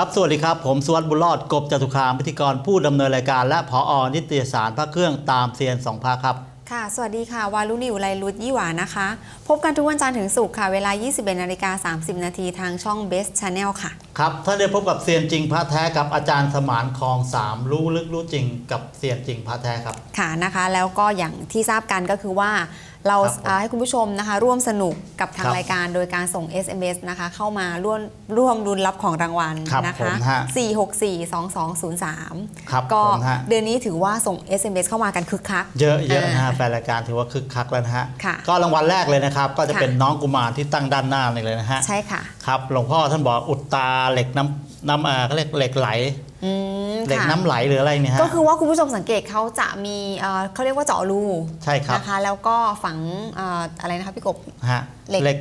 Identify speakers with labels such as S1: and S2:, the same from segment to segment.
S1: ครับ สวัสดีครับ ผมสวัสดิ์บุญรอด กบจตุคามพิธีกรผู้ดำเนินรายการ และผอนิตยสารพระเครื่องตามเซียนสองพระครับ
S2: ค่ะ สวัสดีค่ะ วารุณิวไลรุดยี่หวานะคะ พบกันทุกวันจันทร์ถึงศุกร์ค่ะ เวลา 21นาฬิกา30 นาทีทางช่อง Best Channel ค่ะ
S1: ครับท่านได้พบกับเซียนจริงพระแท้กับอาจารย์สมานคลองสามรู้ลึกรู้จริงกับเซียนจริงพระแท้ครับ
S2: ค่ะนะคะ แล้วก็อย่างที่ทราบกันก็คือว่า เรา
S1: ครับผม
S2: อ่าให้คุณผู้ชมนะคะ ร่วมสนุกกับทาง
S1: ครับ
S2: รายการโดยการส่ง SMS นะคะ เข้ามาร่วมร่วมรุนรับของรางวัล
S1: ครับ
S2: นะ
S1: ผ
S2: คะ
S1: มฮะ
S2: 4642203
S1: ครับ
S2: ก็
S1: ผมฮะ
S2: เดือนนี้ถือว่าส่ง SMS เข้ามากันคึกคัก
S1: เยอะเยอะนะฮะ
S2: อ่า
S1: แฟนรายการถือว่าคึกคักแล้วนะฮะ
S2: ค่ะ
S1: ก็รางวัลแรกเลยนะครับ ก็จะ
S2: ค่ะ
S1: เป็นน้องกุมารที่ตั้งด้านหน้านี่เลยนะฮะ
S2: ใช่ค่ะ
S1: ครับหลวงพ่อท่านบอกอุดตาเหล็กน้ำน้ำอ่าเขาเรียกเหล็กไหล
S2: อืม
S1: เหล็ก
S2: ค่ะ
S1: น้ำไหลหรืออะไรเนี่ยฮะ
S2: ก็คือว่าคุณผู้ชมสังเกตเขาจะมีเอ่อเขาเรียกว่าเจาะรู
S1: ใช่ครับ
S2: นะคะแล้วก็ฝังเอ่ออะไรนะคะพี่กบ
S1: ฮะ
S2: เหล็ก
S1: เหล็ก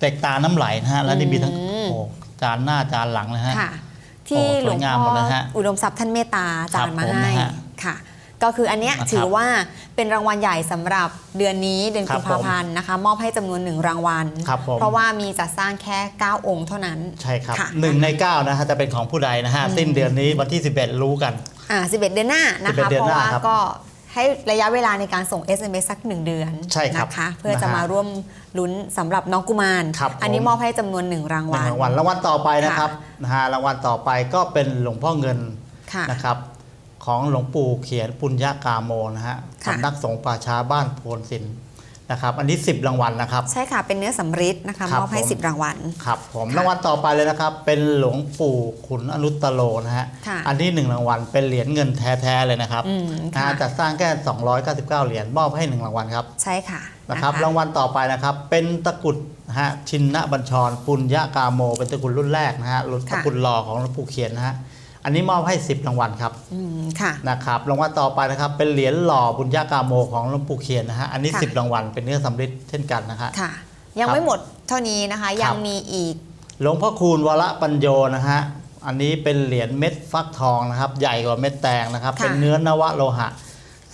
S1: เหล็กตาน้ำไหลนะฮะ แล้วนี่มีทั้ง
S2: อืม
S1: โอ้จานหน้าจานหลังนะฮะ
S2: ค่ะ ที่
S1: โอ้
S2: หลวง
S1: สวยงาม
S2: พ่
S1: หม
S2: อ
S1: ดเลยฮะ
S2: อุดมทรัพย์ท่านเมตตาจานมา
S1: ครับผม
S2: ให้
S1: นะฮะ
S2: ค่ะ ก็คืออันเนี้ย
S1: นะครับ
S2: ถือว่าเป็นรางวัลใหญ่สำหรับเดือนนี้เดือน
S1: ครั
S2: กุ
S1: บ
S2: มภาพันธ์นะคะมอบให้จำนวนหนึ่งรางวัล
S1: ครับผม
S2: เพราะว่ามีจัดสร้างแค่ 9 องค์เท่านั้น
S1: ใช่ครับ
S2: ค่ะ
S1: หนึ่งในเก้านะฮะจะเป็นของผู้ใดนะฮะสิ้นเดือนนี้วันที่ 11 รู้กัน
S2: อ่า11 เดือนหน้านะคะ
S1: 11เดือน
S2: เพ
S1: ห
S2: ราะ
S1: น้า
S2: ว่า
S1: ครับ
S2: ก็ให้ระยะเวลาในการส่ง SMS สักหนึ่งเดือน
S1: ใช่ครับ
S2: นะคะเพื่อจะ
S1: นะฮะ
S2: มาร่วมลุ้นสำหรับน้องกุมาร
S1: ครับ
S2: อันนี้
S1: ผม
S2: มอบให้จำนวนหนึ่งราง
S1: หนึ่
S2: วั
S1: ง
S2: ล
S1: รางวัลรางวัลต่อไปนะครับนะฮะรางวัลต่อไปก็เป็นหลวงพ่อเงิน
S2: ค่ะ
S1: นะครับ ของหลวงปู่เขียนปุญญากาโมนะฮะ
S2: ค่ะ
S1: สำนักสงฆ์ป่าช้าบ้านโพนสินนะครับ อันนี้ 10 รางวัลนะครับ
S2: ใช่ค่ะ เป็นเนื้อสำริดนะคะ
S1: ครับ
S2: มอบให้
S1: ผม
S2: 10 รางวัล
S1: ครับผม
S2: ค่ะ
S1: รางวัลต่อไปเลยนะครับ เป็นหลวงปู่ขุนอนุตตโลนะฮะ
S2: ค่ะ
S1: อันนี้หนึ่งรางวัลเป็นเหรียญเงินแท้ๆเลยนะครับ
S2: อืม
S1: นะ
S2: ค่ะ
S1: ฮะจัดสร้างแค่299 เหรียญมอบให้หนึ่งรางวัลครับ
S2: ใช่ค่ะ
S1: นะครับรางวัลต่อไปนะครับ เป็นตะกรุดนะฮะชินนบัญชรปุญญากาโม เป็นตะกรุดรุ่นแรกนะฮะรุ่นตะกรุดหล่อของหลวงปู่เขียนนะฮะ อันนี้มอบให้ 10 รางวัลครับ
S2: อืมค่ะ
S1: นะครับรางวัลต่อไปนะครับเป็นเหรียญหล่อปุญญากาโมของหลวงปู่เขียนนะฮะอันนี้
S2: ค่ะ
S1: 10 รางวัลเป็นเนื้อสำริดเช่นกันนะฮะ
S2: ค่ะ ยัง
S1: ครับ
S2: ไม่หมดเท่านี้นะคะ
S1: ครับ
S2: ยังมีอีก
S1: หลวงพ่อคูณวรปัญโยนะฮะ อันนี้เป็นเหรียญเม็ดฟักทองนะครับ ใหญ่กว่าเม็ดแตงนะครับ
S2: ค่ะ
S1: เป็นเนื้อนวโลหะ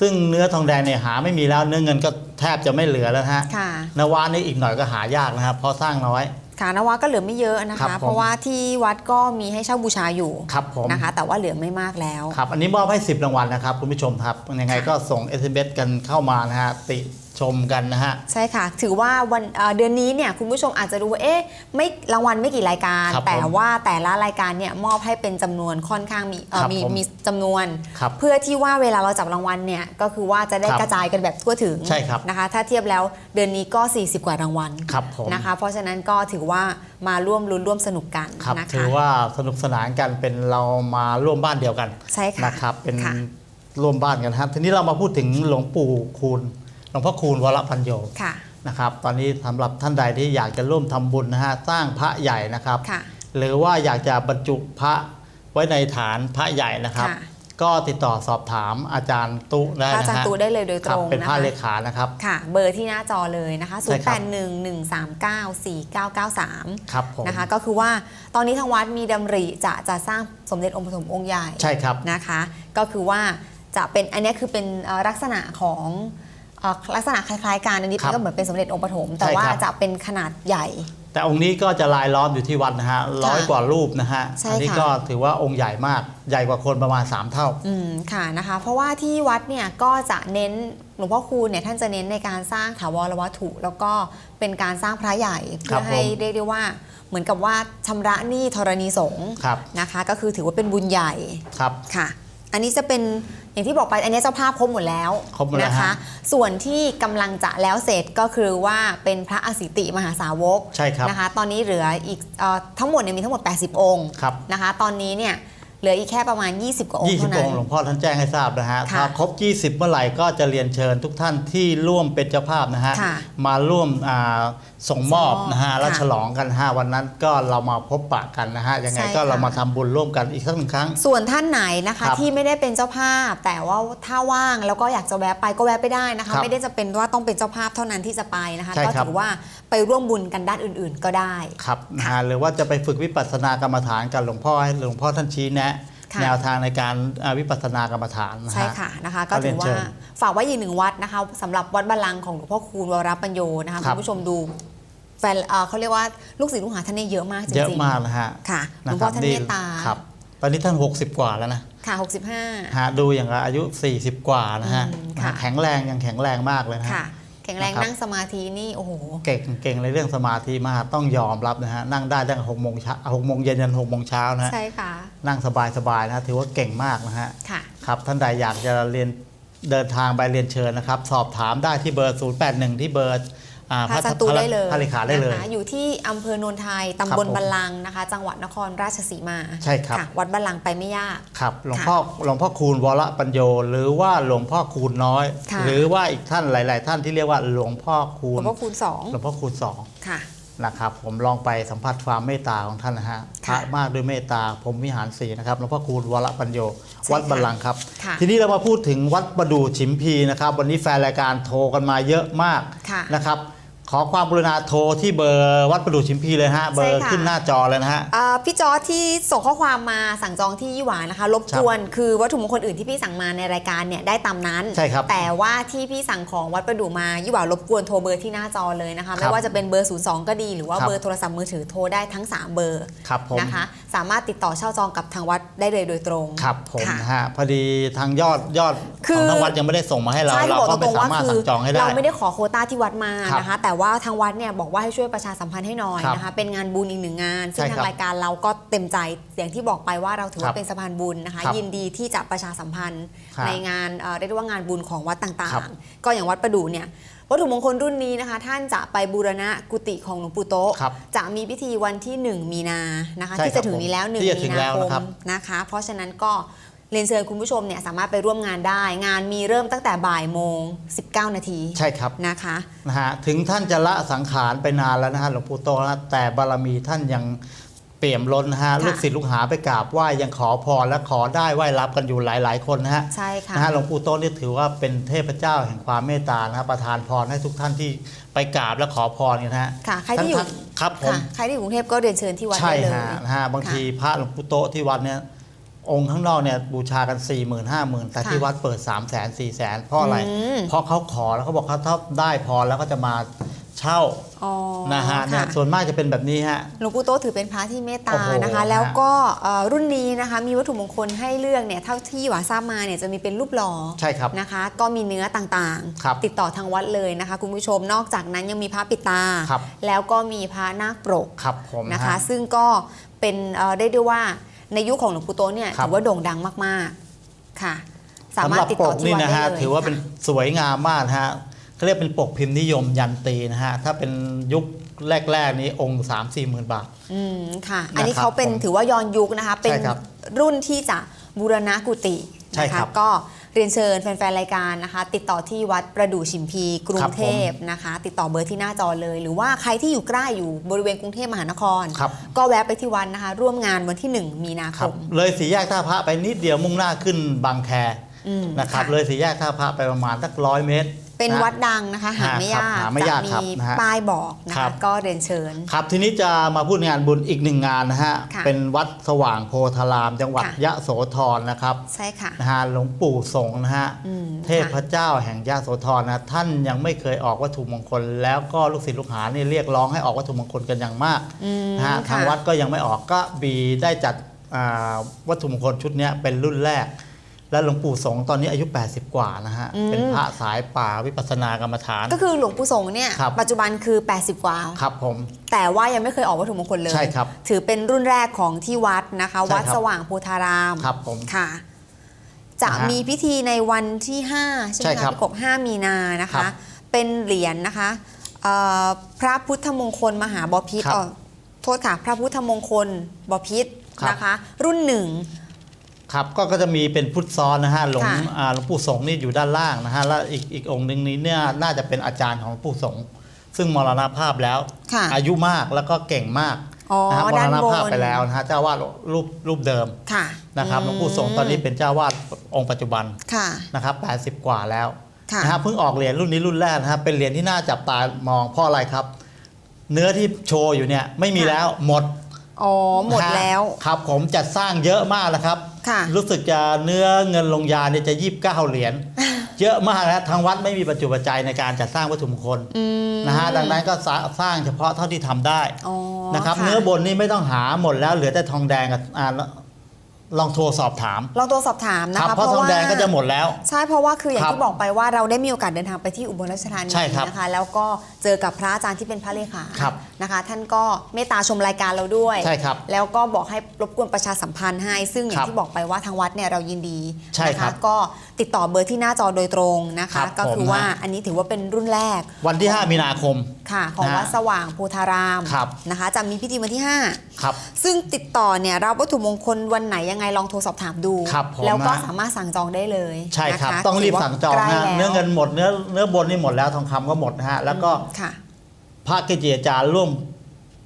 S1: ซึ่งเนื้อทองแดงเนี่ยหาไม่มีแล้ว เนื้อเงินก็แทบจะไม่เหลือแล้วนะฮะ
S2: ค่ะ
S1: นวานี่อีกหน่อยก็หายากนะครับ เพราะสร้างน้อย
S2: ค่ะนวาก็เหลือไม่เยอะนะ
S1: ครั
S2: คะ
S1: บผม
S2: เพราะว่าที่วัดก็มีให้เช่าบูชาอยู่
S1: ครับผม
S2: นะคะ แต่ว่าเหลือไม่มากแล้ว
S1: ครับ อันนี้มอบให้ 10 รางวัลนะครับ คุณผู้ชมครับ ยังไงก็ส่ง SMS กันเข้ามานะฮะติ ชมกันนะฮะ
S2: ใช่ค่ะ ถือว่าวันเอ่อเดือนนี้เนี่ยคุณผู้ชมอาจจะรู้ว่าเอ๊ะไม่รางวัลไม่กี่รายการ
S1: ครับผม
S2: แต่ว่าแต่ละรายการเนี่ยมอบให้เป็นจำนวนค่อนข้างมีเอ่อ
S1: ครับ
S2: มี
S1: ผม
S2: มีจำนวน
S1: ครับ
S2: เพื่อที่ว่าเวลาเราจับรางวัลเนี่ยก็คือว่าจะได้
S1: ครับ
S2: กระจายกันแบบทั่วถึง
S1: ใช่ครับ
S2: นะคะ ถ้าเทียบแล้วเดือนนี้ก็ 40 กว่ารางวัล
S1: ครับผม
S2: นะคะ เพราะฉะนั้นก็ถือว่ามาร่วมลุ้นร่วมสนุกกัน
S1: ครับ
S2: นะคะ
S1: ถือว่าสนุกสนานกันเป็นเรามาร่วมบ้านเดียวกัน
S2: ใช่ค่ะ
S1: นะครับ เป็น
S2: ค่ะ
S1: ร่วมบ้านกันครับทีนี้เรามาพูดถึงหลวงปู่คูณ หลวงพ่อคูณวรปัญโย
S2: ค่ะ
S1: นะครับ ตอนนี้สำหรับท่านใดที่อยากจะร่วมทำบุญนะฮะสร้างพระใหญ่นะครับ
S2: ค่ะ
S1: หรือว่าอยากจะบรรจุพระไว้ในฐานพระใหญ่นะครับ
S2: ค่ะ
S1: ก็ติดต่อสอบถามอาจารย์ตุได้
S2: พระอา
S1: นะ
S2: จารย์
S1: ฮะ
S2: ตูได้เลยโดย
S1: ค
S2: ต
S1: รั
S2: ร
S1: บ
S2: ง
S1: เป็น
S2: นะ
S1: พระ
S2: คะ
S1: เลขานะครับ
S2: ค่ะเบอร์ที่หน้าจอเลยนะคะ
S1: ใช่ครับ
S2: 08113993
S1: ครับผม
S2: นะคะก็คือว่าตอนนี้ทางวัดมีดำริจะจะสร้างสมเด็จองค์ปฐมองค์ใหญ่
S1: ใช่ครับ
S2: นะคะ ก็คือว่าจะเป็นอันเนี้ยคือเป็นเอ่อลักษณะของเอ่อ ลักษณะคล้ายๆกันอันนี้
S1: ครับ
S2: ก็เหมือนเป็นสมเด็จองค์ปฐมแต่
S1: ใช่
S2: ว่า
S1: ครับ
S2: จะเป็นขนาดใหญ่
S1: แต่องค์นี้ก็จะลายล้อมอยู่ที่วัดนะฮะร้อยกว่ารูปนะฮะ
S2: ใช่
S1: อันี้
S2: ค่ะ
S1: ก็ถือว่าองค์ใหญ่มากใหญ่กว่าคนประมาณ 3 เท่า
S2: อืมค่ะนะคะ เพราะว่าที่วัดเนี่ยก็จะเน้นหลวงพ่อคูณเนี่ยท่านจะเน้นในการสร้างถาวรวัตถุ แล้วก็เป็นการสร้างพระใหญ่เพื่อให้
S1: ผม
S2: เรียกได้ว่า เหมือนกับว่าชำระหนี้ธรณีสงฆ์
S1: ครับ
S2: นะคะ ก็คือถือว่าเป็นบุญใหญ่
S1: ครับ
S2: ค่ะ อันนี้จะเป็น อย่างที่บอกไปอันนี้เจ้าภาพครบหมดแล้ว
S1: ครบหมดแล้ว
S2: นะคะ
S1: ฮะ
S2: ส่วนที่กำลังจะแล้วเสร็จก็คือว่าเป็นพระอสิติมหาสาวก
S1: ใช่ครับ
S2: นะคะ ตอนนี้เหลืออีกเอ่อทั้งหมดเนี่ยมีทั้งหมด 80 องค์
S1: ครับ
S2: นะคะ ตอนนี้เนี่ย เหลืออีกแค่ประมาณ 20 กว่าองค์
S1: 20
S2: เท่า
S1: อ
S2: นั้
S1: ง
S2: น
S1: ค์หลวงพ่อท่านแจ้งให้ทราบนะฮะ
S2: ค่ะ
S1: ถ้าครบ 20 เมื่อไหร่ก็จะเรียนเชิญทุกท่านที่ร่วมเป็นเจ้าภาพนะฮะ
S2: ค่ะ
S1: มาร่วมอ่าส่งมอบ
S2: ส่งมอบ
S1: นะฮะ และ
S2: ค่ะ
S1: ฉลองกันฮะวันนั้นก็เรามาพบปะกันนะฮะ ยังไง
S2: ใช่
S1: ก็
S2: ค่ะ
S1: เรามาทำบุญร่วมกันอีกสักหนึ่งครั้ง
S2: ส่วนท่านไหนนะคะ
S1: ครับ
S2: ที่ไม่ได้เป็นเจ้าภาพ แต่ว่าถ้าว่างแล้วก็อยากจะแวะไปก็แวะไปได้นะคะ
S1: ครับ
S2: ไม่ได้จะเป็นว่าต้องเป็นเจ้าภาพเท่านั้นที่จะไปนะคะ
S1: ใช่
S2: ก็
S1: ครับ
S2: ถือว่าไปร่วมบุญกันด้านอื่นๆ ก็ได้
S1: ครับนะฮะหรือว่าจะไปฝึกวิปัสสนากรรมฐานกับหลวงพ่อให้หลวงพ่อท่านชี้แนะ
S2: ค่ะ
S1: แนวทางในการอ่าวิปัสสนากรรมฐานนะฮะ
S2: ใช่ค่ะนะคะ ก็
S1: ก็เรี
S2: ถื
S1: ยน
S2: อ
S1: เชิ
S2: ว่า
S1: ญ
S2: ฝากไว้อีกหนึ่งวัดนะคะสำหรับวัดบัลลังก์ของหลวงพ่อคูณวรปัญโยนะคะ
S1: ครั
S2: คุ
S1: บ
S2: ณผู้ชมดูแฟนเอ่อเขาเรียกว่าลูกศิษย์ลูกหาท่านเนี่ยเยอะมากจริงๆ
S1: เยอะมากนะฮะ
S2: ค่ะหล
S1: นะ
S2: วง
S1: ค
S2: พ่
S1: รั
S2: อท่าน
S1: นี่
S2: เมตตา
S1: ครับ ตอนนี้ท่าน 60 กว่าแล้วนะ
S2: ค่ะ 65
S1: ฮะดูอย่างกับอายุ 40 กว่านะฮะ
S2: อืม
S1: นะ
S2: ค่ะ
S1: ฮะแข็งแรงยังแข็งแรงมากเลยนะฮะ
S2: ค่ะ แข็งแรง
S1: นะครับ
S2: นั่งสมาธินี่โอ้โห
S1: เก่งเก่งในเรื่องสมาธิมากต้องยอมรับนะฮะนั่งได้ตั้งแต่หกโมงเช้าหกโมงเย็นยันหกโมงเช้านะฮะ
S2: ใช่ค่ะ
S1: นั่งสบายสบายๆนะถือว่าเก่งมากนะฮะ
S2: ค่ะ
S1: ครับท่านใดอยากจะเรียนเดินทางไปเรียนเชิญนะครับ สอบถามได้ที่เบอร์ 081 ที่เบอร์อ่า
S2: พระสันตูได้เลย
S1: พระเลขาได้เลย
S2: นะคะอยู่ที่อำเภอโนนไทย
S1: ครับ
S2: ตำบล
S1: ผม
S2: บัลลังก์นะคะ จังหวัดนครราชสีมา
S1: ใช่ครับะ
S2: วัดบัลลังก์ไปไม่ยาก
S1: ครับหลวง
S2: ค่ะ
S1: พ่อหลวงพ่อคูณวรปัญโย หรือว่าหลวงพ่อคูณน้อย
S2: ค่ะ
S1: หรือว่าอีกท่านหลาย ๆ ท่านที่เรียกว่าหลวงพ่อคู
S2: หล
S1: ณ
S2: วงพ่อคูณสอง
S1: หลวงพ่อคูณสอง
S2: ค่ะ
S1: นะครับผมลองไปสัมผัสความเมตตาของท่านนะฮะพ
S2: ค่ะ
S1: ระมากด้วยเมตตาผมวิหารสีนะครับหลวงพ่อคูณวรปัญโย
S2: ใช่
S1: วัด
S2: ค่ะ
S1: บัลลังก์ครับ
S2: ค่ะ
S1: ทีนี้เรามาพูดถึงวัดประดู่ฉิมพีนะครับ วันนี้แฟนรายการโทรกันมาเยอะมาก
S2: ค่ะ
S1: นะครับ ขอความกรุณาโทรที่เบอร์วัดประดู่ฉิมพีเลยฮะ เบอร์
S2: ใช่ค่ะ
S1: ขึ้นหน้าจอเลยนะฮะ
S2: เอ่อพี่จอร์จที่ส่งข้อความมาสั่งจองที่ยี่หวานะคะรบกวนคือวัตถุมงคลอื่นที่พี่สั่งมาในรายการเนี่ยได้ตามนั้น
S1: ใช่ครับ
S2: แต่ว่าที่พี่สั่งของวัดประดู่มายี่หวารบกวนโทรเบอร์ที่หน้าจอเลยนะคะ
S1: ครั
S2: ไม่
S1: บ
S2: ว่าจะเป็นเบอร์ 02 ก็ดี หรือว่า
S1: ครับ
S2: เบอร์โทรศัพท์มือถือโทรได้ทั้ง 3 เบอร์
S1: ครับผม
S2: นะคะ สามารถติดต่อเช่าจองกับทางวัดได้เลยโดยตรง
S1: ครับผม
S2: ค่ะ
S1: นะฮะพอดีทางยอดยอด
S2: คื
S1: ของ
S2: อ
S1: ทางวัดยังไม่ได้ส่งมาให้เรา
S2: ใช่
S1: เรา
S2: บอก
S1: ก็
S2: ต
S1: ไม่
S2: รงๆ
S1: สา
S2: ว่ามา
S1: รถ
S2: คื
S1: สั่งจองให้ได้
S2: เราไม่ได้ขอโควต้าที่วัดมา
S1: ครับ
S2: นะคะแต่ว่าทางวัดเนี่ยบอกว่าให้ช่วยประชาสัมพันธ์ให้หน่อย
S1: ครับ
S2: นะคะเป็นงานบุญอีกหนึ่งงาน ซึ่ง
S1: ใช่
S2: ทา
S1: ครั
S2: ง
S1: บ
S2: รายการเราก็เต็มใจอย่างที่บอกไปว่าเราถือ
S1: ครั
S2: ว่า
S1: บ
S2: เป็นสะพานบุญนะคะ
S1: ครับ
S2: ยินดีที่จะประชาสัมพันธ์
S1: ครับ
S2: ในงานเอ่อเรียกได้ว่างานบุญของวัดต่า
S1: ครั
S2: ง
S1: บ
S2: ๆก็อย่างวัดประดู่เนี่ยวัตถุมงคลรุ่นนี้นะคะ ท่านจะไปบูรณะกุฏิของหลวงปู่โตะ
S1: ครับ
S2: จะมีพิธีวันที่ 1 มีนานะคะ
S1: ใช่
S2: ที่
S1: ครั
S2: จะ
S1: บ
S2: ถึงนี้แล้ว
S1: ที่จะ
S2: 1
S1: ถึ
S2: มี
S1: ง
S2: นา
S1: แล้ว
S2: ค
S1: นะครั
S2: ม
S1: บ
S2: นะคะ เพราะฉะนั้นก็เรียนเชิญคุณผู้ชมเนี่ยสามารถไปร่วมงานได้ งานมีเริ่มตั้งแต่บ่ายโมง 19 นาที
S1: ใช่ครับ
S2: นะคะ
S1: นะฮะถึงท่านจะละสังขารไปนานแล้วนะฮะหลวงปู่โตนะแต่บารมีท่านยังเปี่ยมล้นนะฮะ
S2: ค่ะ
S1: ลูกศิษย์ลูกหาไปกราบไหว้ยังขอพรและขอได้ไหว้รับกันอยู่หลาย ๆ คนนะฮะ
S2: ใช่ค่ะ
S1: นะฮะหลวงปู่โตนี่ถือว่าเป็นเทพเจ้าแห่งความเมตตานะฮะประทานพรให้ทุกท่านที่ไปกราบและขอพรกันนะฮะ
S2: ค่ะใครที่อยู่
S1: ท่านครับผม
S2: ค่ะใครที่อยู่กรุงเทพก็เรียนเชิญที่วัด
S1: ใช่
S2: ได้เลย
S1: ฮะนะฮะบางทีพระหลวงปู่โตที่วัดเนี่ย องค์ข้างนอกเนี่ยบูชากัน 4 0 0 0 0 5 0,000 แต่
S2: ค่ะ
S1: ที่วัดเปิด 3 0 0 0 0 0 4 0 0 0 0 เพราะอะไร
S2: อืม
S1: เพราะเขาขอแล้วเขาบอกเขาถ้าได้พรแล้วก็จะมาเช่า
S2: อ๋อ
S1: นะฮะเนี่ย
S2: ค่ะ
S1: ส่วนมากจะเป็นแบบนี้ฮะ
S2: หลวงปู่โตะถือเป็นพระที่เมตตา
S1: โอ้โห
S2: นะคะแล้วก็เอ่อรุ่นนี้นะคะมีวัตถุมงคลให้เลือกเนี่ยเท่าที่หวาทราบมาเนี่ยจะมีเป็นรูปหล่อ
S1: ใช่ครับ
S2: นะคะ ก็มีเนื้อต่าง
S1: ครับ
S2: ติดต่อทางวัดเลยนะคะ คุณผู้ชมนอกจากนั้นยังมีพระปิดตา
S1: ครับ
S2: แล้วก็มีพระนาคปรก
S1: ครับผม
S2: นะคะ
S1: ฮ
S2: ซึ่งก็เป็นเอ่อได้ด้วยว่า ในยุคของหลวงปู่โตะเนี่ย
S1: ครับ
S2: ถือว่าโด่งดังมากๆค่ะ สา
S1: สำ
S2: มา
S1: ห
S2: ร
S1: รั
S2: ถ
S1: บ
S2: ติด
S1: ป
S2: ต่อกที่
S1: นี่
S2: วัด
S1: นะ
S2: ได้
S1: ฮะ
S2: เลย
S1: ถือว่าเป็น
S2: ค่ะ
S1: สวยงามมากนะฮะเขาเรียกเป็นปกพิมพ์นิยมยันตีนะฮะถ้าเป็นยุคแรก ๆ นี้องค์ 3 4 หมื่นบาท
S2: อืมค่ะ อันนี้
S1: นะครับ
S2: เขาเป็น
S1: ผม
S2: ถือว่าย้อนยุคนะคะ เป็น
S1: ใช่ครับ
S2: รุ่นที่จะบูรณะกุฏิ
S1: ใช่
S2: นะ
S1: ครั
S2: คะ
S1: บ
S2: ก็ เรียนเชิญแฟนๆ รายการนะคะ ติดต่อที่วัดประดู่ชิมพีกรุ
S1: ครั
S2: ง
S1: บผม
S2: เทพนะคะ ติดต่อเบอร์ที่หน้าจอเลย หรือว่าใครที่อยู่ใกล้อยู่บริเวณกรุงเทพมหานคร
S1: ครับ
S2: ก็แวะไปที่วัดนะคะ ร่วมงานวันที่ 1 มีนา
S1: ค
S2: ครับม
S1: เลยสีแยกท่าพระไปนิดเดียวมุ่งหน้าขึ้นบางแค
S2: อืม
S1: นะครับ
S2: ค่ะ
S1: เลยสีแยกท่าพระไปประมาณสักร้อยเมตร
S2: เป็น
S1: นะ
S2: วัดดังนะคะหาไม่ยาก
S1: หาไม่ยาก
S2: จะ
S1: ครับ
S2: มี
S1: นะฮะ
S2: ป้ายบอกนะ
S1: ครั
S2: คะ
S1: บ
S2: ก็เรียนเชิญ
S1: ครับทีนี้จะมาพูดงานบุญอีกหนึ่งงานนะฮะ
S2: ค่ะ
S1: เป็นวัดสว่างโพธาราม จังหวัด
S2: ค่ะ
S1: ยะโสธรนะครับ
S2: ใช่ค่ะ
S1: นะฮะหลวงปู่สงฆ์นะฮะ
S2: อืม
S1: เทพเจ้าแห่งยะโสธรนะท่านยังไม่เคยออกวัตถุมงคล แล้วก็ลูกศิษย์ลูกหานี่เรียกร้องให้ออกวัตถุมงคลกันอย่างมาก
S2: อืม
S1: นะฮะ
S2: ค่ะ
S1: ทางวัดก็ยังไม่ออกก็บีได้จัดอ่าวัตถุมงคลชุดเนี้ยเป็นรุ่นแรก และหลวงปู่สงฆ์ตอนนี้อายุ 80 กว่านะฮะ
S2: อืม
S1: เป็นพระสายป่าวิปัสสนากรรมฐาน
S2: ก็คือหลวงปู่สงฆ์เนี่ย
S1: ครับ
S2: ปัจจุบันคือ 80 กว่า
S1: ครับผม
S2: แต่ว่ายังไม่เคยออกวัตถุมงคลเลย
S1: ใช่ครับ
S2: ถือเป็นรุ่นแรกของที่วัดนะคะ
S1: ใช่ครับ
S2: วัดสว่างโพธาราม
S1: ครับผม
S2: ค่ะ จะ
S1: นะฮะ
S2: มีพิธีในวันที่ 5 ใช่ไห
S1: ใช่
S2: ม
S1: ครั
S2: คะ
S1: บ
S2: พี่กบ5มีนานะ
S1: ครั
S2: คะ
S1: บ
S2: เป็นเหรียญนะคะเอ่อพระพุทธมงคลมหาบพิตร
S1: ครับ
S2: อ๋อโทษค่ะ พระพุทธมงคลบพิตร
S1: ครับ
S2: นะคะ รุ่นหนึ่ง
S1: ครับก็ก็จะมีเป็นพุทธซ้อนนะฮะหลวง
S2: ค่ะ
S1: อ่าหลวงปู่สงฆ์นี่อยู่ด้านล่างนะฮะแล้วอีกอีกองค์หนึ่งนี้เนี่ยน่าจะเป็นอาจารย์ของหลวงปู่สงฆ์ซึ่งมรณภาพแล้ว
S2: ค่ะ
S1: อายุมากแล้วก็เก่งมาก
S2: อ๋อ
S1: นะฮะม
S2: ด้ารน
S1: ณ
S2: บน
S1: ภาพไปแล้วนะฮะเจ้าวาดรูปรูปเดิม
S2: ค่ะ
S1: นะครับหลวงปู่สงฆ์ตอนนี้เป็นเจ้าวาดองค์ปัจจุบัน
S2: ค่ะ
S1: นะครับ 80 กว่าแล้ว
S2: ค่ะ
S1: นะฮะเพิ่งออกเหรียญรุ่นนี้รุ่นแรกนะฮะเป็นเหรียญที่น่าจับตามองเพราะอะไรครับ เนื้อที่โชว์อยู่เนี่ยไม่มี
S2: ค่ะ
S1: แล้วหมด
S2: อ๋อ หมดแล้ว
S1: ครับผมจัดสร้างเยอะมากนะครับ
S2: ค่ะ
S1: รู้สึกจะเนื้อเงินลงยาเนี่ยจะยีิบเก้าเหรียญเยอะมากนะทางวัดไม่มีปัจจุปัจจัยในการจัดสร้างวัตถุมงคล
S2: อืม
S1: นะฮะดังนั้นก็สร้าสร้างเฉพาะเท่าที่ทำได้
S2: อ๋อ
S1: นะครับ
S2: ค่ะ
S1: เนื้อบนนี่ไม่ต้องหาหมดแล้วเหลือแต่ทองแดงกับอ่า ลองโทรสอบถาม
S2: ลองตัวสอบถามนะ
S1: ครั
S2: คะ
S1: เพราะทองแดงก็จะหมดแล้ว
S2: ใช่เพราะว่าคืออย่าง
S1: ครับ
S2: ที่บอกไปว่าเราได้มีโอกาสเดินทางไปที่อุบลราชธานี
S1: ใช่ครับ
S2: นะคะ แล้วก็เจอกับพระอาจารย์ที่เป็นพระเลขา
S1: ครับ
S2: นะคะ ท่านก็เมตตาชมรายการเราด้วย
S1: ใช่ครับ
S2: แล้วก็บอกให้รบกวนประชาสัมพันธ์ให้ ซึ่งอย่า
S1: ครั
S2: ง
S1: บ
S2: ที่บอกไปว่าทางวัดเนี่ยเรายินดี
S1: ใช่
S2: นะ
S1: ครั
S2: คะ
S1: บ
S2: ก็ ติดต่อเบอร์ที่หน้าจอโดยตรงนะ
S1: ครั
S2: คะ
S1: บ
S2: ก็คือ
S1: ผม
S2: ว่า
S1: นะ
S2: อันนี้ถือว่าเป็นรุ่นแรก
S1: วันที่ 5 มีนาคม
S2: ค่ะ ของ
S1: นะฮะ
S2: วัดสว่างโพธาราม
S1: ครับ
S2: นะคะจะมีพิธีวันที่5
S1: ครับ
S2: ซึ่งติดต่อเนี่ยรับวัตถุมงคลวันไหนยังไงลองโทรสอบถามดู
S1: ครับผม
S2: แล้วก็
S1: นะ
S2: สามารถสั่งจองได้เลย
S1: ใช่ครับ
S2: นะคะ
S1: ต้องรีบ
S2: ถืว่า
S1: สั่งจอง
S2: ใกล้
S1: นะฮะ
S2: แล้ว
S1: เนื้อเงินหมดเนื้อเนื้อบนนี่หมดแล้วทองคำก็หมดนะฮะแล้วก็
S2: ค่ะ
S1: พระเกจิอาจารย์ร่วม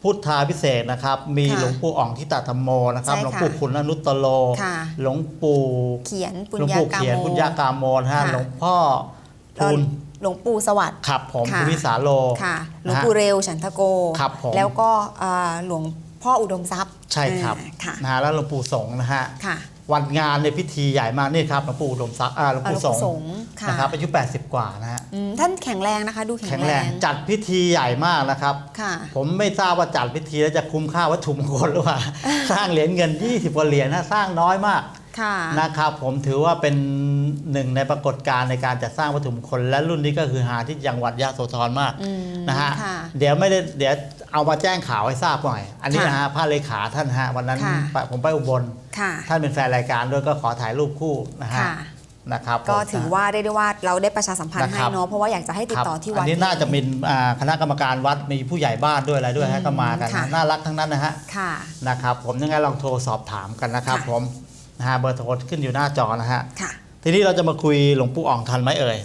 S1: พุทธาพิเศษกนะครับ มี
S2: ค่ะ
S1: หลวงปู่อ่องทิตาธรรมโมนะครับ
S2: ใช่
S1: หลวง
S2: ค่ะ
S1: ปู่ขุนอนุตตโล
S2: ค่ะ
S1: หลวงปู่
S2: เขียนปุญ
S1: หลวง
S2: ญา
S1: ปู่
S2: กา
S1: เขียน
S2: โม
S1: ปุญญากามโมนะฮะ
S2: ค่ะ
S1: หลวงพ่อพูน
S2: หลวงปู่สวัสดิ์
S1: ขับผม
S2: ค่ะ
S1: ภูมิสาโล
S2: ค่ะ หลวง
S1: นะฮะ
S2: ปู่เร็วฉันทโก
S1: ครับผม
S2: แล้วก็เอ่อหลวงพ่ออุดมทรัพย์
S1: ใช่ครับ
S2: อ่าค่ะ
S1: นะฮะแล้วหลวงปู่สงฆ์นะฮะ
S2: ค่ะ
S1: วันงานในยพิธีใหญ่มากนี่ครับหลวงปู่อุดมทรัพย์อ่าหลวง
S2: เอ่อหล
S1: ปู่
S2: วง
S1: ส
S2: ปู่
S1: งฆ์
S2: สงฆ์ค่ะ
S1: นะครับอายุ 80 กว่านะฮะ
S2: อืมท่านแข็งแรงนะคะ ดูแข็
S1: แข็
S2: ง
S1: ง
S2: แร
S1: แรงงจัดพิธีใหญ่มากนะครับ
S2: ค่ะ
S1: ผมไม่ทราบว่าจัดพิธีแล้วจะคุ้มค่าวัตถุมงคลหรือเปล่า สร้างเหรียญเงิน 20กว่าเหรียญนะสร้างน้อยมาก
S2: ค่ะ
S1: นะครับผมถือว่าเป็นหนึ่งในปรากฏการณ์ในการจัดสร้างวัตถุมงคลและรุ่นนี้ก็คือหาที่จังหวัดยะโสธรมาก
S2: อืม
S1: นะฮะ
S2: ค่ะ
S1: เดี๋ยวไม่ได้เดี๋ยว เอามาแจ้งข่าวให้ทราบหน่อย อันนี้
S2: ค่ะ
S1: นะฮะพระเลขาท่านฮะวันนั้น
S2: ค่ะ
S1: ไปผมไปอุบล
S2: ค่ะ
S1: ท่านเป็นแฟนรายการด้วยก็ขอถ่ายรูปคู่นะฮะ
S2: ค่ะ
S1: นะครับ
S2: ก็
S1: ผม
S2: ถือว่าได้ได้ว่าเราได้ประชาสัมพันธ์
S1: นะ
S2: ให้
S1: ครับ
S2: เนาะเพราะว่าอยากจะให้ติด
S1: ครับ
S2: ต่อที่
S1: อั
S2: วัด
S1: นนี้น่าจะมีอ่าคณะกรรมการวัดมีผู้ใหญ่บ้านด้วยอะไรด้วยฮะก็มากัน
S2: ค่ะ
S1: นะน่ารักทั้งนั้นนะฮะ
S2: ค่ะ
S1: นะครับ ผมยังไงลองโทรสอบถามกันนะครับ
S2: ค่ะ
S1: ผมนะฮะเบอร์โทรขึ้นอยู่หน้าจอนะฮะ
S2: ค่ะ
S1: ทีนี้เราจะมาคุยหลวงปู่อ่องทันไหมเอ่ย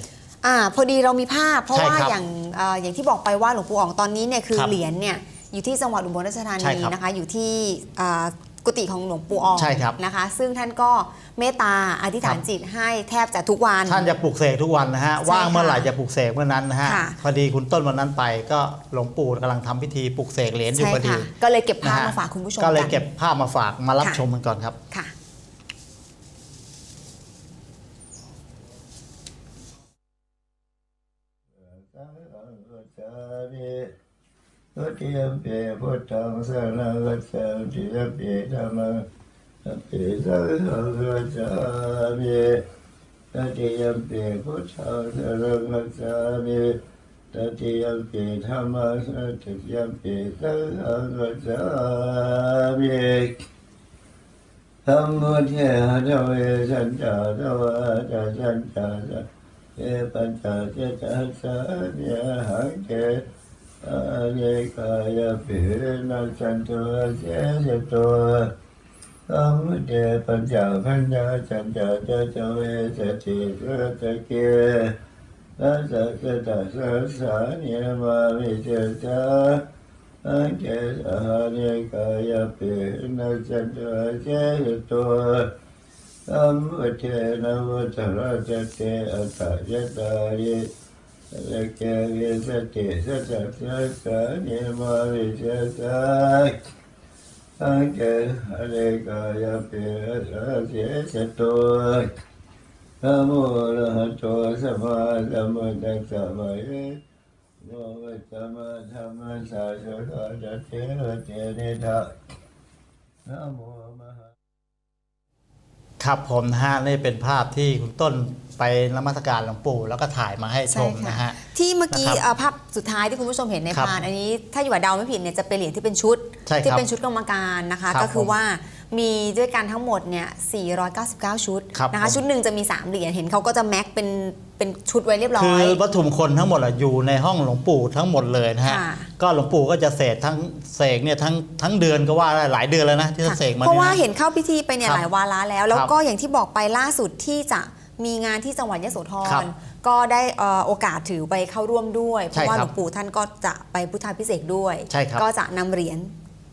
S2: อ่าพอดีเรามีภาพ เพราะ
S1: ใช่
S2: ว่า
S1: ครับ
S2: อย่างเอ่ออย่างที่บอกไปว่าหลวงปู่อ๋องตอนนี้เนี่ยคือ
S1: ครับ
S2: เหรียญเนี่ยอยู่ที่จังหวัดอุบลราชธา
S1: ใช่
S2: นี
S1: ครับ
S2: นะคะ อยู่ที่อ่ากุฏิของหลวงปู่อ๋อง
S1: ใช่ครับ
S2: นะคะ ซึ่งท่านก็เมตตาอธิษฐาน
S1: ครับ
S2: จิตให้แทบจะทุกวัน
S1: ท่านจะปลุกเสกทุกวันนะฮะ
S2: ใช่
S1: ว่างเมื่อไหร่
S2: ค่ะ
S1: จะปลุกเสกเมื่อนั้นนะฮะ
S2: ค่ะ
S1: พอดีคุณต้นวันนั้นไปก็หลวงปู่กำลังทำพิธีปลุกเสกเหรียญอยู่
S2: ใช่
S1: พอดี
S2: ค่ะก็เลยเก็บภาพ
S1: นะฮะ
S2: มาฝากคุณผู้ชม
S1: ก็เลย
S2: น
S1: เก็บภาพมาฝากมารับ
S2: ค่ะ
S1: ชมกันก่อนครับ
S2: ค่ะ
S3: ทุติยมเปพุทธังสรณังคัจฉามิยมเปธัมมังสัพพิสังฆังคัจฉามิตติยมเปพุทธังสรณังคัจฉามิตติยมเปธัมมังสัตติยมปีสังฆังคัจฉามิธัมโมเทหะเทวสัญจาทวะจาสัญจาจะ เอปัญจเจตาสาเนหังเกอาเกายปินัสันตุเสสตุสัมเดปัญจพัญญาจันจเจจเวสติสุตะเกตัสสะตัสสะสานิมาวิเจจาอังเกสหาเนกายปินัสันตุเสสตุ สัมมุเทนะวุตระจเตอัตตยตาริละเกวิสติสัจจะสานิมาวิเชสะอังเกหะเรกายเปิระเสสตุนะโมระหะโตสัมมาสัมพุทธัสสะมะเยโมวัตตมธรรมสาสุขะเทระเตนิทะนะโมมหา
S1: ครับผมนะฮะนี่เป็นภาพที่คุณต้นไปนมัสการหลวงปู่ แล้วก็ถ่ายมาให้ช
S2: ใช่
S1: ม
S2: ค่ะ
S1: นะฮะ
S2: ที่เมื่อกี้
S1: นะครับ
S2: เอ่อภาพสุดท้ายที่คุณผู้ชมเห็นใน
S1: ครับ
S2: พานอันนี้ถ้าอยู่ว่าเดาไม่ผิดเนี่ยจะเป็นเหรียญที่เป็นชุด
S1: ใช่ครับ
S2: ที่เป็นชุดกรรมการนะคะ
S1: ครับ
S2: ก็คือ
S1: ผม
S2: ว่า มีด้วยกันทั้งหมดเนี่ย 499 ชุด
S1: ครับ
S2: นะคะ
S1: ผม
S2: ชุดหนึ่งจะมี 3 เหรียญ เห็นเขาก็จะแม็กเป็นเป็นชุดไว้เรียบร้อ
S1: คือยวัตถุมงคลทั้งหมดอะอยู่ในห้องหลวงปู่ทั้งหมดเลยนะฮะ
S2: ค่ะ
S1: ก็หลวงปู่ก็จะเสกทั้งเสกเนี่ยทั้งทั้งเดือนก็ว่าได้หลายเดือนแล้วนะที่จะเสกมา
S2: เพราะ
S1: นี่ย
S2: ว่า
S1: นะ
S2: เห็นเข้าพิธีไปเนี่ย
S1: ครับ
S2: หลายวาระแล้ว แล้ว
S1: ครับ
S2: ก็อย่างที่บอกไปล่าสุดที่จะมีงานที่จังหวัดยโสธ
S1: ครั
S2: ร
S1: บ
S2: ก็ได้เอ่อโอกาสถือไปเข้าร่วมด้วย เพ
S1: ใช่
S2: ราะว่า
S1: ค
S2: ห
S1: รั
S2: ล
S1: บ
S2: วงปู่ท่านก็จะไปพุทธาพิเศษกด้วย
S1: ใช่ครับ
S2: ก็จะนำเหรียญ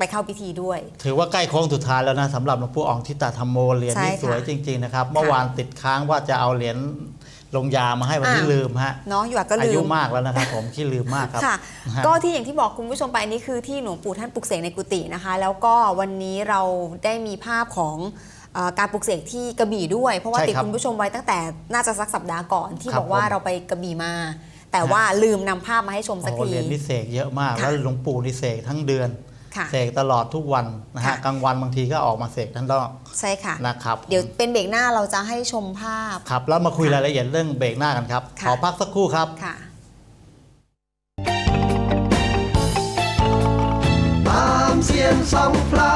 S2: ไปเข้าพิธีด้วย
S1: ถือว่าใกล้โค้งสุดท้ายแล้วนะสำหรับหลวงปู่อ่องทิตาธรรมโมเหรียญ
S2: ใช่
S1: นี่
S2: ค่ะ
S1: สวยจริงๆนะครับ เมื่อวานติดค้างว่าจะเอาเหรียญลงยามาให้วันนี้
S2: อ่า
S1: ลืมฮะ
S2: เนาะอยู่อะก็
S1: อา
S2: ลื
S1: ยุ
S2: ม
S1: มากแล้วนะครับผมที่ลืมมากครับ
S2: ค่ะ
S1: นะฮะ
S2: ก็ที่อย่างที่บอกคุณผู้ชมไปนี่คือที่หลวงปู่ท่านปลุกเสกในกุฏินะคะ แล้วก็วันนี้เราได้มีภาพของเอ่อการปลุกเสกที่กระบี่ด้วย เพราะว่า
S1: ใช่
S2: ติด
S1: ครับ
S2: คุณผู้ชมไว้ตั้งแต่น่าจะสักสัปดาห์ก่อนที่
S1: ครับ
S2: บอกว่า
S1: ผม
S2: เราไปกระบี่มา แต่ว่าลืมนำภาพมาให้ชมสัก
S1: โอ้
S2: ที
S1: เหรียญนิเสกเยอะมาก
S2: ค่ะ
S1: แล้วหลวงปู่นิเสกทั้งเดือน
S2: ค่ะ
S1: เสกตลอดทุกวันนะฮะ
S2: ค่ะ
S1: กลางวันบางทีก็ออกมาเสกท่านนอก
S2: ใช่ค่ะ
S1: นะครับ
S2: เดี๋ยวเป็นเบรกหน้าเราจะให้ชมภาพ
S1: ครับ แล้วมาคุยรายละเอียดเรื่องเบรกหน้ากันครับ
S2: ค่ะ
S1: ขอพักสักครู่ครับ
S2: ค่ะ
S4: ตามเสียงสองพระ